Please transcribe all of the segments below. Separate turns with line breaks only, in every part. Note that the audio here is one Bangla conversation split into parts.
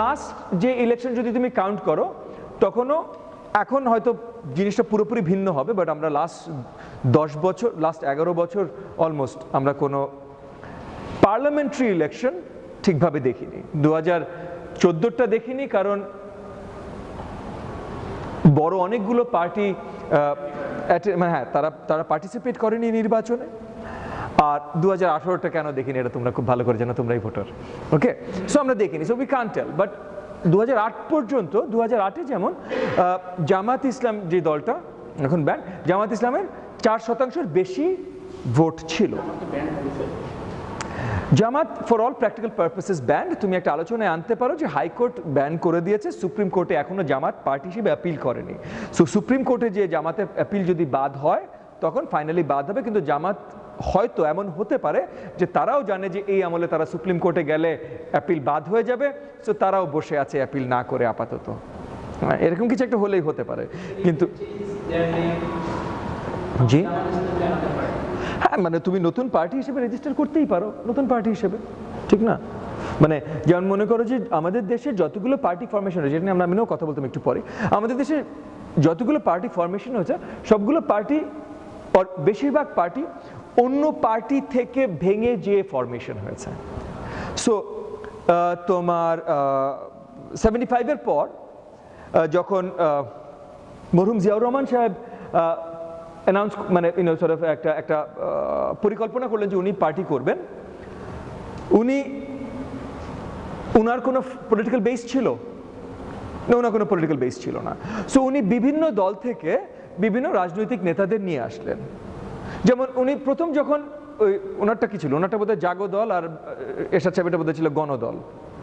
লাস্ট যে ইলেকশন যদি তুমি কাউন্ট করো, তখনও এখন হয়তো জিনিসটা পুরোপুরি ভিন্ন হবে বাট আমরা লাস্ট দশ বছর লাস্ট এগারো বছর অলমোস্ট আমরা কোনো পার্লামেন্টারি ইলেকশন ঠিকভাবে দেখিনি। দু হাজার চোদ্দোটা দেখিনি কারণ বড় অনেকগুলো পার্টি মানে হ্যাঁ তারা তারা পার্টিসিপেট করেনি নির্বাচনে। আর দু হাজার আঠারোটা কেন দেখিনি এটা তোমরা খুব ভালো করে জানো, তোমরাই ভোটার। ওকে সো আমরা দেখিনি। So we can tell but দু পর্যন্ত দু হাজার যেমন জামাত ইসলাম যে দলটা, এখন ব্যান, জামাত ইসলামের চার শতাংশের বেশি ভোট ছিল। Jamaat for all practical purposes banned তুমি একটা আলোচনায় আনতে পারো যে হাইকোর্ট ব্যান করে দিয়েছে, সুপ্রিম কোর্টে এখনও জামাত পার্টি হিসেবে অ্যাপিল করেনি। সো সুপ্রিম কোর্টে যে জামাতের অ্যাপিল যদি বাদ হয়, তখন ফাইনালি বাদ হবে, কিন্তু জামাত হয়তো এমন হতে পারে যে তারাও জানে যে এই আমলে তারা সুপ্রিম কোর্টে গেলে অ্যাপিল বাদ হয়ে যাবে তো তারাও বসে আছে অ্যাপিল না করে আপাতত। হ্যাঁ, এরকম কিছু একটা হলেই হতে পারে কিন্তু জি? হ্যাঁ মানে তুমি নতুন পার্টি হিসেবে রেজিস্টার করতেই পারো নতুন পার্টি হিসেবে ঠিক না? মানে যেমন মনে করো যে আমাদের দেশে যতগুলো পার্টি ফরমেশন হয়েছে যেটা নিয়ে আমরা আমিও কথা বলতাম একটু পরে আমাদের দেশে যতগুলো পার্টি ফর্মেশন হয়েছে সবগুলো পার্টি বেশিরভাগ পার্টি অন্য পার্টি থেকে ভেঙে যে ফরমেশন হয়েছে। সো তোমার সেভেন্টি ফাইভের পর যখন মরহুম জিয়াউর রহমান সাহেব অ্যানাউন্স মানে সরফ একটা একটা পরিকল্পনা করলেন যে উনি পার্টি করবেন। উনি, উনার কোনো পলিটিক্যাল বেস ছিল? না ওনার কোনো পলিটিক্যাল বেস ছিল না। সো উনি বিভিন্ন দল থেকে বিভিন্ন রাজনৈতিক নেতাদের নিয়ে আসলেন। যেমন উনি প্রথম যখন ওই ওনারটা কি ছিল? ওনারটা বোধহয় জাগো দল আর এরশাদ সাহেবটা বোধহয় ছিল গণদল।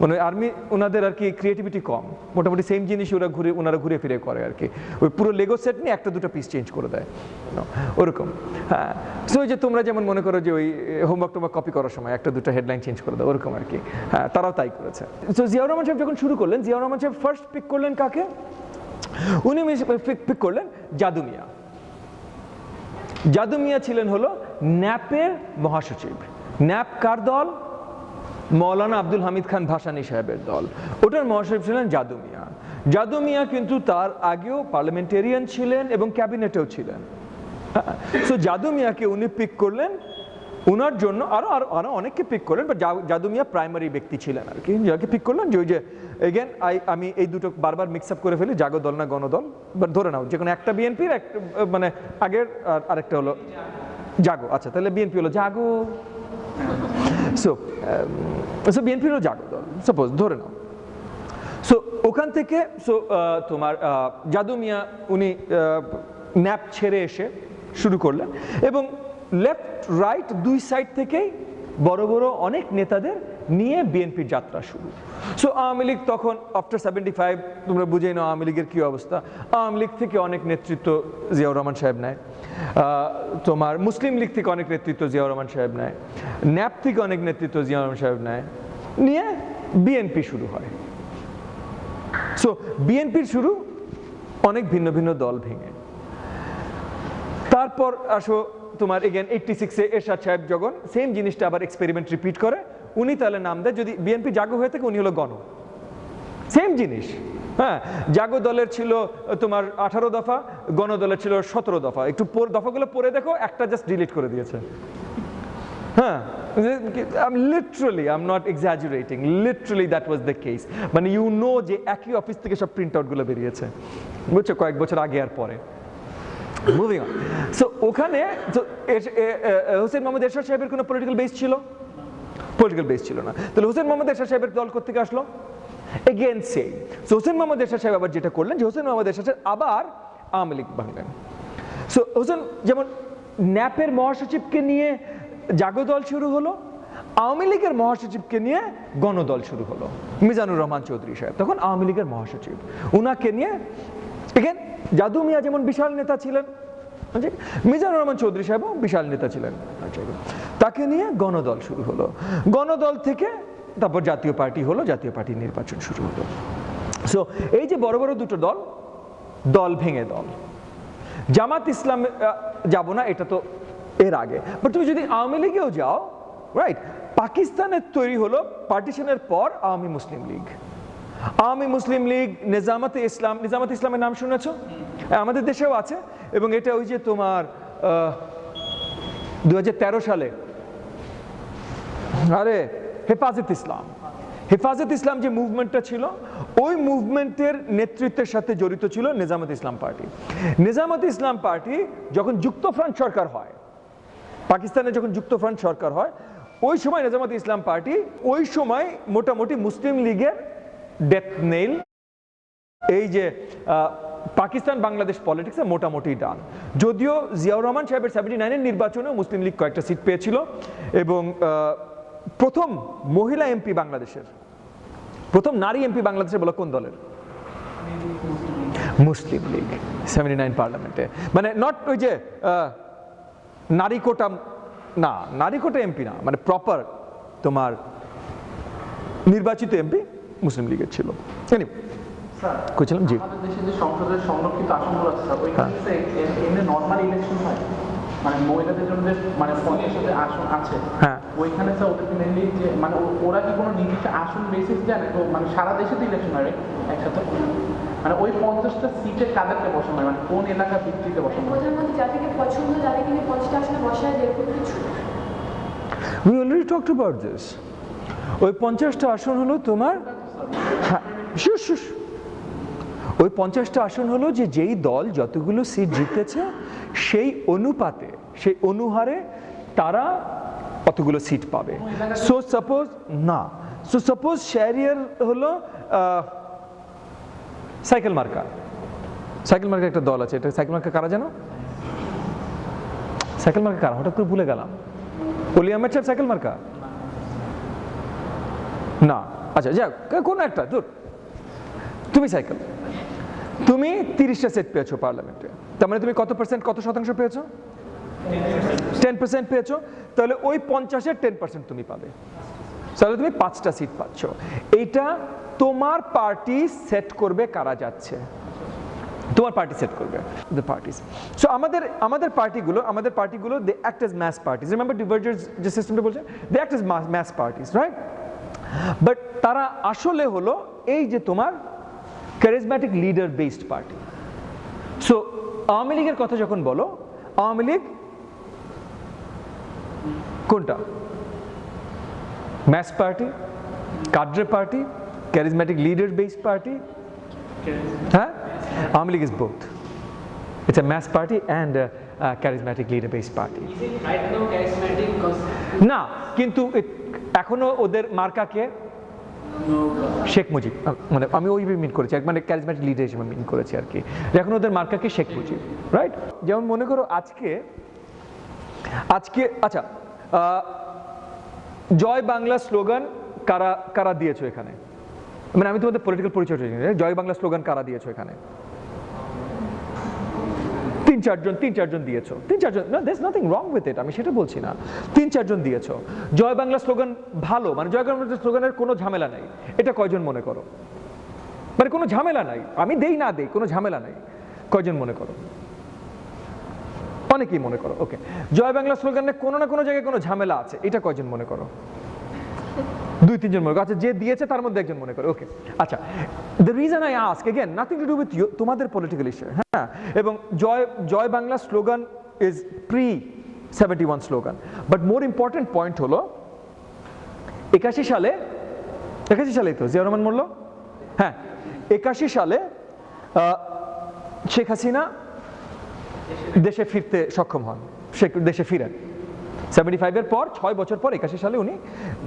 মানে আর্মি ওনাদের আর কি ক্রিয়েটিভিটি কম। মোটামুটি সেম জিনিস ওরা ঘুরে ওনারা ঘুরে ফিরে করে আর কি। ওই পুরো লেগো সেট নিয়ে একটা দুটো পিস চেঞ্জ করে দেয়। ওরকম। হ্যাঁ। সো ওই যে তোমরা যেমন মনে করো যে ওই হোমওয়ার্ক টোমওয়ার্ক কপি করার সময় একটা দুটো হেডলাইন চেঞ্জ করে দেয়, ওরকম আর কি। হ্যাঁ তারাও তাই করেছে। সো জিয়াউর রহমান সাহেব যখন শুরু করলেন, জিয়াউর রহমান সাহেব ফার্স্ট পিক করলেন কাকে? উনি পিক করলেন জাদু মিয়া। জাদু মিয়া ছিলেন হলো ন্যাপের মহাসচিব। ন্যাপ কার দল? মৌলানা আব্দুল হামিদ খান ভাসানী সাহেবের দল। ওটার মহাসচিব ছিলেন জাদু মিয়া জাদু মিয়া কিন্তু তার আগেও পার্লামেন্টেরিয়ান ছিলেন এবং ক্যাবিনেটেও ছিলেন। সো জাদু মিয়াকে উনি পিক করলেন ওনার জন্য আরও আরও আরও অনেককে পিক করলেন বাট জাদু মিয়া প্রাইমারি ব্যক্তি ছিলেন আর কি। যাকে পিক করলেন যে ওই যে এগেন আই আমি এই দুটো বারবার মিক্স আপ করে ফেলি, জাগো দল না গণদল বাট ধরে নাও যে কোনো একটা বিএনপির একটা মানে আগের আর আরেকটা হলো জাগো। আচ্ছা তাহলে বিএনপি হলো জাগো। সো সো বিএনপি হলো জাগো দল সাপোজ ধরে নাও। সো ওখান থেকে সো তোমার জাদু মিয়া উনি ন্যাপ ছেড়ে এসে শুরু করলেন, এবং লেফট রাইট দুই সাইড থেকেই বড় বড় অনেক নেতাদের নিয়ে বিএনপির যাত্রা শুরু। সো আওয়ামী লীগ তখন আফটার সেভেন্টি ফাইভ তোমরা বুঝেই নাও আওয়ামী লীগের কী অবস্থা। আওয়ামী লীগ থেকে অনেক নেতৃত্ব জিয়াউর রহমান সাহেব নেয়। তোমার মুসলিম লীগ থেকে অনেক নেতৃত্ব জিয়াউর রহমান সাহেব নেয়। ন্যাপ থেকে অনেক নেতৃত্ব জিয়াউর রহমান সাহেব নেয়। নিয়ে বিএনপি শুরু হয়। সো বিএনপির শুরু অনেক ভিন্ন ভিন্ন দল ভেঙে। তারপর আসো তোমার এগেন এইটটি সিক্সে এরশাদ সাহেব যখন সেম জিনিসটা আবার এক্সপেরিমেন্ট রিপিট করে, উনি তাহলে নাম দেয়, যদি বিএনপি জাগো হয়ে থাকে, উনি হলো গণ। সেম জিনিস। হ্যাঁ জাগো দলের ছিল তোমার আঠারো দফা, গণ দলের ছিল সতেরো দফা। একটু পর- দফাগুলো পড়ে দেখো, একটা জাস্ট ডিলিট করে দিয়েছে। হ্যাঁ I'm literally I'm not exaggerating literally that was the case মানে ইউ নো যে একই অফিস থেকে সব প্রিন্ট আউটগুলো বেরিয়েছে। বুঝছ? কয়েক বছর আগে আর পরে। মুভিং সো ওখানে হোসেন মোহাম্মদ এরশাদ সাহেবের কোনো পলিটিক্যাল বেস ছিল? পলিটিক্যাল বেস ছিল না। তাহলে হোসেন মোহাম্মদ এরশাদ সাহেবের দল থেকে আসলো? এগেন সেই সো হোসেন মোহাম্মদ এরশাদ সাহেব আবার যেটা করলেন যে, হোসেন মোহাম্মদ এরশাদ সাহেব আবার আওয়ামী লীগ ভাঙলেন সো হোসেন, যেমন ন্যাপের মহাসচিবকে নিয়ে জাগো দল শুরু হলো, আওয়ামী লীগের মহাসচিবকে নিয়ে গণদল শুরু হলো। মিজানুর রহমান চৌধুরী সাহেব, তখন আওয়ামী লীগের মহাসচিব। উনাকে নিয়ে এগেন জাদু মিয়া যেমন বিশাল নেতা ছিলেন আচ্ছা, মিজানুর রহমান চৌধুরী সাহেবও বিশাল নেতা ছিলেন। আচ্ছা, তাকে নিয়ে গণদল শুরু হলো। গণদল থেকে তারপর জাতীয় পার্টি হলো জাতীয় পার্টি নির্বাচন শুরু হলো। সো এই যে বড় বড় দুটো দল দল ভেঙে দল। জামাত ইসলাম যাব না এটা তো এর আগে। বাট তুমি যদি আওয়ামী লীগেও যাও রাইট পাকিস্তানের তৈরি হলো পার্টিশনের পর আওয়ামী মুসলিম লীগ। আওয়ামী মুসলিম লীগ, নিজামতে ইসলাম, নিজামতে ইসলামের নাম শুনেছ? আমাদের দেশেও আছে, এবং এটা ওই যে তোমার দু সালে। আরে, হেফাজত ইসলাম। হেফাজত ইসলাম যে মুভমেন্টটা ছিল, ওই মুভমেন্টের নেতৃত্বের সাথে জড়িত ছিল নিজামত ইসলাম পার্টি। নিজামত ইসলাম পার্টি যখন যুক্তফ্রন্ট সরকার হয় পাকিস্তানে যখন যুক্তফ্রন্ট সরকার হয়, ওই সময় নিজামত ইসলাম পার্টি, ওই সময় মোটামুটি মুসলিম লীগের ডেথ নেইল এই যে পাকিস্তান বাংলাদেশ পলিটিক্সে মোটামুটি ডান যদিও জিয়াউর রহমান সাহেবের সেভেন্টি নাইনের নির্বাচনেও মুসলিম লীগ কয়েকটা সিট পেয়েছিল এবং প্রথম মহিলা এমপি বাংলাদেশের। প্রথম নারী এমপি বাংলাদেশের বলো কোন দলের? মুসলিম লীগ সেভেন্টি নাইন পার্লামেন্টে মানে নট ওই যে নারী কোটা, না, নারী কোটা এমপি না মানে প্রপার তোমার নির্বাচিত এমপি মুসলিম লীগের ছিল। Anyway, জি।
দেশে যে সংসদের সংরক্ষিত আসনগুলো আছে ওইখানে
হ্যাঁ।
নর্মাল ইলেকশন হয় মানে মহিলাদের জন্য যে মানে পঞ্চাশ আসন আছে
হ্যাঁ।
ওইখানে স্যার ওদেরকে মেনলি যে মানে ওরা কি কোনো নির্দিষ্ট আসন বেসিস জানে তো মানে সারা দেশে তো ইলেকশন হয় একসাথে। মানে ওই পঞ্চাশটা সিটে কাদেরকে বসানো হয়? মানে কোন এলাকার ভিত্তিতে বসানো হয়?
ওদের মধ্যে যাদেরকে পছন্দ যাদেরকে নিয়ে পঞ্চাশটা আসলে বসায় দেয় কিছু
we already talked about this ওই পঞ্চাশটা আসন হলো তোমার হ্যাঁ. ওই পঞ্চাশটা আসন হলো যে যেই দল যতগুলো সিট জিতেছে, সেই অনুপাতে, সেই অনুহারে তারা কতগুলো সিট পাবে। সো সাপোজ না। সো সাপোজ শেরিয়ার হলো সাইকেল মার্কা সাইকেল মার্কা একটা দল আছে, এটা সাইকেল মার্কা কারা জানো? সাইকেল মার্কা কারা? হঠাৎ করে ভুলে গেলাম। অলি আহমেদ সাইকেল মার্কা না। আচ্ছা যাক, কোনো একটা, দূর। তুমি সাইকেল তুমি তিরিশটা সেট পেয়েছ পার্লামেন্টে তার মানে তুমি কত পার্সেন্ট কত শতাংশ পেয়েছ? টেন পার্সেন্ট পেয়েছ। তাহলে ওই পঞ্চাশের টেন পার্সেন্ট তুমি পাবে। তাহলে তুমি পাঁচটা সিট পাচ্ছ। এইটা তোমার পার্টি সেট করবে কারা যাচ্ছে। তোমার পার্টি সেট করবে দ্য পার্টিস সো আমাদের আমাদের পার্টিগুলো আমাদের পার্টিগুলো they act as mass parties remember Duverger যে সিস্টেমটা বলছে they act as mass parties right but তারা আসলে হলো এই যে তোমার charismatic leader based party so Awami লীগের কথা যখন বলো আওয়ামী লীগ কোনটা? Mass party cadre party charismatic leader based party হ্যাঁ Awami League is both it's a mass party and charismatic leader based party
right now charismatic cons-
না কিন্তু এখনও ওদের মার্কাকে শেখ মুজিব। মানে আমি ওইভাবে মিন করেছি মানে ক্যারিজম্যাটিক লিডার হিসেবে মিন করেছি আর কি। এখন ওদের মার্কাকে শেখ মুজিব রাইট যেমন মনে করো আজকে আজকে আচ্ছা জয় বাংলা স্লোগান কারা কারা দিয়েছ এখানে? মানে আমি তোমাদের পলিটিক্যাল পরিচয় জয় বাংলা স্লোগান কারা দিয়েছ এখানে? চারজন তিন চারজন দিয়েছ। তিন চারজন না দেস নাথিং রং উইথ ইট আমি সেটা বলছি না। তিন চারজন দিয়েছ। জয় বাংলা স্লোগান ভালো মানে জয় বাংলা স্লোগানের কোনো ঝামেলা নাই। এটা কয়জন মনে করো? মানে কোনো ঝামেলা নাই। আমি দেই না দেই, কোনো ঝামেলা নাই। কয়জন মনে করো? অনেকেই মনে করো ওকে জয় বাংলা স্লোগানে কোনো না কোনো জায়গায় কোনো ঝামেলা আছে, এটা কয়জন মনে করো? দুই, তিনজন মনে করো। আচ্ছা যে দিয়েছে তার মধ্যে একজন মনে করে। ওকে আচ্ছা the reason I ask again nothing to do with তোমাদের পলিটিক্যাল ইস্যু হ্যাঁ? এবং Joy Joy Bangla slogan is pre seventy one slogan but more important point হলো, একাশি সালে, একাশি সালেই তো জিয়া রহমান মরল? হ্যাঁ একাশি সালে শেখ হাসিনা দেশে ফিরতে সক্ষম হন। শেখ, দেশে ফিরেন। সেভেন্টি ফাইভের পর, ছয় বছর পর, একাশি সালে উনি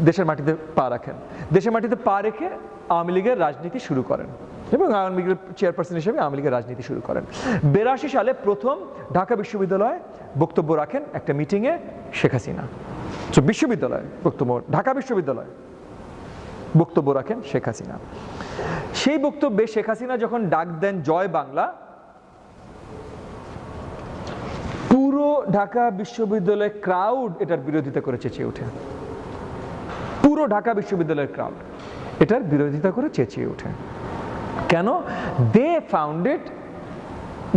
দেশের মাটিতে পা রাখেন। দেশের মাটিতে পা রেখে আওয়ামী লীগের রাজনীতি শুরু করেন এবং আওয়ামী লীগের চেয়ারপারসন হিসেবে আওয়ামী লীগের রাজনীতি শুরু করেন। বেরাশি সালে প্রথম ঢাকা বিশ্ববিদ্যালয়ে বক্তব্য রাখেন একটা মিটিংয়ে শেখ হাসিনা। তো বিশ্ববিদ্যালয় বক্তব্য, ঢাকা বিশ্ববিদ্যালয় বক্তব্য রাখেন শেখ হাসিনা। সেই বক্তব্যে শেখ হাসিনা যখন ডাক দেন জয় বাংলা পুরো ঢাকা বিশ্ববিদ্যালয়ের ক্রাউড এটার বিরোধিতা করে চেঁচিয়ে ওঠে পুরো ঢাকা বিশ্ববিদ্যালয়ের ক্রাউড এটার বিরোধিতা করে চেঁচিয়ে ওঠে কেন? They found it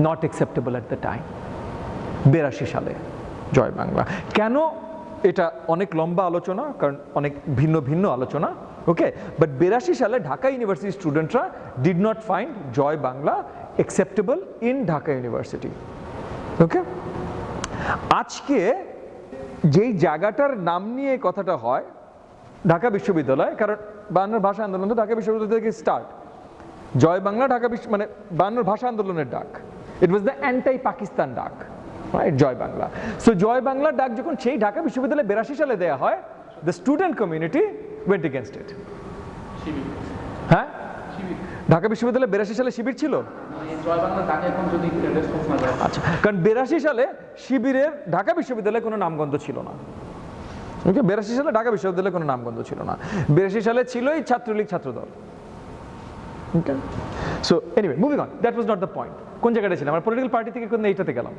not acceptable at the time বেরাশি সালে জয় বাংলা। কেন? এটা অনেক লম্বা আলোচনা, কারণ অনেক ভিন্ন ভিন্ন আলোচনা ওকে বাট বিরাশি সালে ঢাকা ইউনিভার্সিটি স্টুডেন্টরা did not find Joy Bangla acceptable in Dhaka university okay আজকে যেই জায়গাটার নাম নিয়ে কথাটা হয় ঢাকা বিশ্ববিদ্যালয় কারণ বায়ান্নর ভাষা আন্দোলন তো ঢাকা বিশ্ববিদ্যালয় থেকে স্টার্ট জয় বাংলা ঢাকা বিশ্ব মানে বায়ান্নর ভাষা আন্দোলনের ডাক। It was the anti Pakistan ডাক রাইট জয় বাংলা। সো জয় বাংলার ডাক যখন সেই ঢাকা বিশ্ববিদ্যালয়ে বেরাশি সালে দেওয়া হয় the student community went against it হ্যাঁ? ঢাকা বিশ্ববিদ্যালয়ে বেরাশি সালে শিবির ছিল? আচ্ছা কারণ বেরাশি সালে শিবিরের ঢাকা বিশ্ববিদ্যালয়ে কোনো নামগন্ধ ছিল না। ওকে, বেরাশি সালে ঢাকা বিশ্ববিদ্যালয়ে কোনো নামগন্ধ ছিল না। বেরাশি সালে ছিলই ছাত্রলীগ, ছাত্রদল। Okay so anyway moving on that was not the point কোন জায়গাটা ছিলাম? আমরা পলিটিক্যাল পার্টি থেকে কোন এইটাতে গেলাম?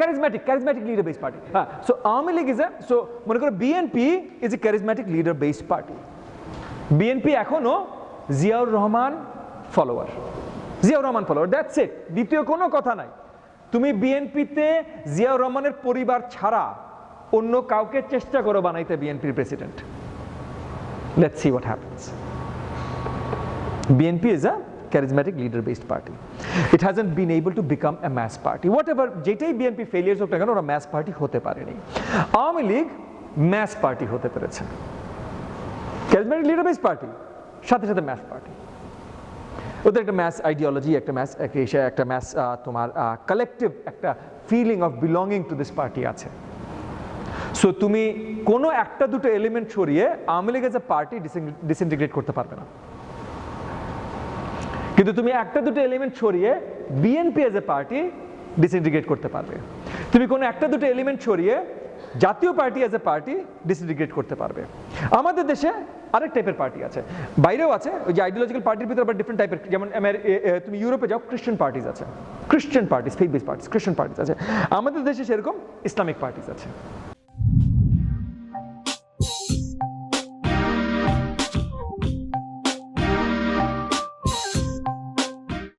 Charismatic charismatic leader based party হ্যাঁ so Awami League is a so মনে করো BNP is a charismatic leader based party BNP এখনও Ziaur Rahman follower Ziaur Rahman follower that's it দ্বিতীয় কোনো কথা নাই। তুমি বিএনপিতে জিয়াউর রহমানের পরিবার ছাড়া অন্য কাউকে চেষ্টা করো বানাইতে বিএনপির president let's see what happens BNP is a charismatic leader based party. It hasn't been able to become a mass party. Whatever, যেটাই বিএনপি ফেলিয়ার্স হোক না কেন ওরা ম্যাস পার্টি হতে পারেনি। আওয়ামী লীগ ম্যাস পার্টি হতে পেরেছে। ক্যারিজমেটিক লিডার বেস পার্টি সাথে সাথে ম্যাস পার্টি ওদের একটা ম্যাস আইডিওলজি একটা ম্যাস একটা ম্যাস তোমার কালেকটিভ একটা feeling of belonging to this party আছে। সো তুমি কোনো একটা দুটো এলিমেন্ট ছড়িয়ে Awami League as a party disintegrate করতে পারবে না। কিন্তু তুমি একটা দুটো এলিমেন্ট ছড়িয়ে BNP as a party disintegrate করতে পারবে। তুমি কোনো একটা দুটো এলিমেন্ট ছড়িয়ে Jatiya Party as a party disintegrate করতে পারবে। আমাদের দেশে আরেক টাইপের পার্টি আছে। বাইরেও আছে, ওই যে আইডিওলজিক্যাল পার্টির ভিতরে আবার ডিফারেন্ট টাইপের যেমন তুমি ইউরোপে যাও খ্রিস্টান পার্টিজ আছে। Christian parties fake based parties Christian parties আছে। আমাদের দেশে সেরকম ইসলামিক পার্টিস আছে।